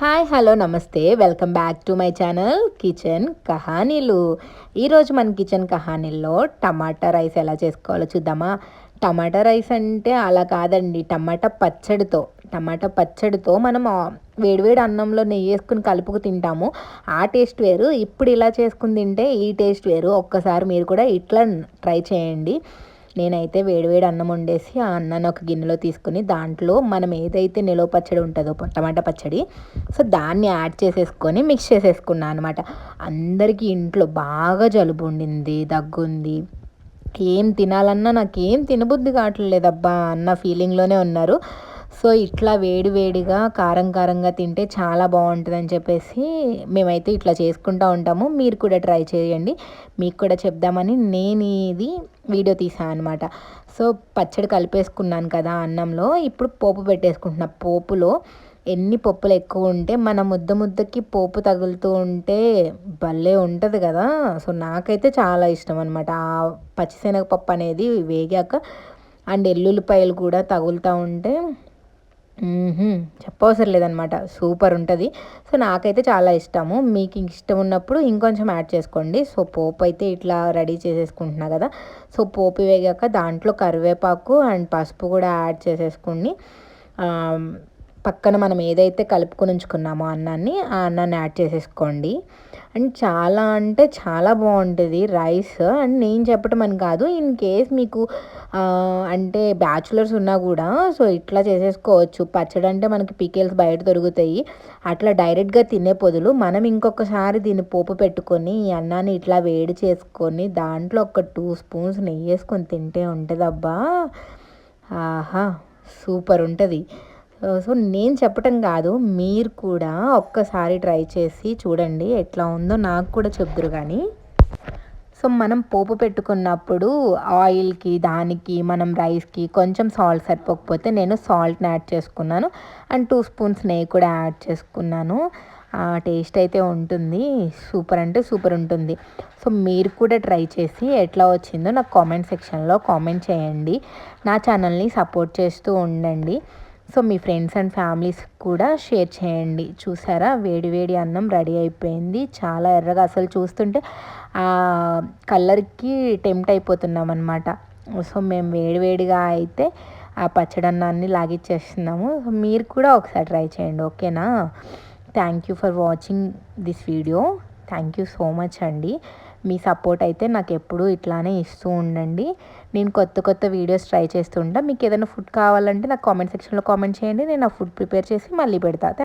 Hi hello నమస్తే. Welcome back to my channel kitchen కహానీలు ఈరోజు మన కిచెన్ కహానీల్లో టమాటా రైస్ ఎలా చేసుకోవాలో చూద్దామా? టమాటా రైస్ అంటే అలా కాదండి టమాటా పచ్చడితో. టమాటా పచ్చడితో మనం వేడివేడి అన్నంలో నెయ్యి వేసుకుని కలుపుకు తింటాము. ఆ టేస్ట్ వేరు. ఇప్పుడు ఇలా చేసుకుని తింటే ఈ టేస్ట్ వేరు. ఒక్కసారి మీరు కూడా ఇట్లా ట్రై చేయండి. నేనైతే వేడివేడి అన్నం వండేసి ఆ అన్నాన్ని ఒక గిన్నెలో తీసుకుని దాంట్లో మనం ఏదైతే నిలవ పచ్చడి ఉంటుందో టమాటా పచ్చడి సో దాన్ని యాడ్ చేసేసుకొని మిక్స్ చేసేసుకున్నాను అనమాట అందరికీ ఇంట్లో బాగా జలుబు ఉండింది దగ్గుంది. ఏం తినాలన్నా నాకేం తినబుద్ధి కావట్లేదబ్బా అన్న ఫీలింగ్లోనే ఉన్నారు. సో ఇట్లా వేడి వేడిగా కారం కారంగా తింటే చాలా బాగుంటుందని చెప్పేసి మేమైతే ఇట్లా చేసుకుంటూ ఉంటాము. మీరు కూడా ట్రై చేయండి. మీకు కూడా చెప్దామని నేను ఇది వీడియో తీసాను అనమాట సో పచ్చడి కలిపేసుకున్నాను కదా అన్నంలో. ఇప్పుడు పోపు పెట్టేసుకుంటున్నా. పోపులో ఎన్ని పప్పులు ఎక్కువ ఉంటే మన ముద్ద ముద్దకి పోపు తగులుతూ ఉంటే భలే ఉంటుంది కదా. సో నాకైతే చాలా ఇష్టం అనమాట ఆ పచ్చిశనగపప్పు అనేది వేగాక అండ్ ఎల్లుల్లిపాయలు కూడా తగులుతూ ఉంటే చెప్పవసరం లేదనమాట. సూపర్ ఉంటుంది. సో నాకైతే చాలా ఇష్టము. మీకు ఇష్టం ఉన్నప్పుడు ఇంకొంచెం యాడ్ చేసుకోండి. సో పోపు అయితే ఇట్లా రెడీ చేసేసుకుంటున్నా కదా. సో పోపు వేగాక దాంట్లో కరివేపాకు అండ్ పసుపు కూడా యాడ్ చేసేసుకుని పక్కన మనం ఏదైతే కలుపుకొని ఉంచుకున్నామో అన్నాన్ని ఆ అన్నాన్ని యాడ్ చేసేసుకోండి. అండ్ చాలా అంటే చాలా బాగుంటుంది రైస్. అండ్ నేను చెప్పటం అని కాదు ఇన్ కేస్ మీకు అంటే బ్యాచులర్స్ ఉన్నా కూడా సో ఇట్లా చేసేసుకోవచ్చు. పచ్చడి అంటే మనకి పికెల్స్ బయట దొరుకుతాయి. అట్లా డైరెక్ట్గా తినే పొదులు మనం ఇంకొకసారి దీన్ని పోపు పెట్టుకొని ఈ అన్నాన్ని ఇట్లా వేడి చేసుకొని దాంట్లో ఒక టూ స్పూన్స్ నెయ్యి వేసుకొని తింటే ఉంటుందబ్బా. ఆహా సూపర్ ఉంటుంది. Uh, సో నేను చెప్పటం కాదు మీరు కూడా ఒక్కసారి ట్రై చేసి చూడండి ఎట్లా ఉందో నాకు కూడా చెప్దురు కానీ సో మనం పోపు పెట్టుకున్నప్పుడు ఆయిల్కి దానికి మనం రైస్కి కొంచెం సాల్ట్ సరిపోకపోతే నేను సాల్ట్ని యాడ్ చేసుకున్నాను. అండ్ టూ స్పూన్స్ నెయ్యి కూడా యాడ్ చేసుకున్నాను. టేస్ట్ అయితే ఉంటుంది. సూపర్ అంటే సూపర్ ఉంటుంది. సో మీరు కూడా ట్రై చేసి ఎట్లా వచ్చిందో నాకు కామెంట్ సెక్షన్లో కామెంట్ చేయండి. నా ఛానల్ని సపోర్ట్ చేస్తూ ఉండండి. సో మీ ఫ్రెండ్స్ అండ్ ఫ్యామిలీస్ కూడా షేర్ చేయండి. చూసారా? వేడి వేడి అన్నం రెడీ అయిపోయింది. చాలా ఎర్రగా అసలు చూస్తుంటే ఆ కలర్కి టెంప్ట్ అయిపోతున్నాం అనమాట సో మేము వేడివేడిగా అయితే ఆ పచ్చడన్నాన్ని లాగిచ్చేస్తున్నాము. మీరు కూడా ఒకసారి ట్రై చేయండి. ఓకేనా? Thank you for watching this video. Thank you so much అండి. మీ సపోర్ట్ అయితే నాకు ఎప్పుడూ ఇట్లానే ఇస్తూ ఉండండి. నేను కొత్త కొత్త వీడియోస్ ట్రై చేస్తూ ఉంటా. మీకు ఏదైనా ఫుడ్ కావాలంటే నాకు కామెంట్ సెక్షన్లో కామెంట్ చేయండి. నేను ఆ ఫుడ్ ప్రిపేర్ చేసి మళ్ళీ పెడతా.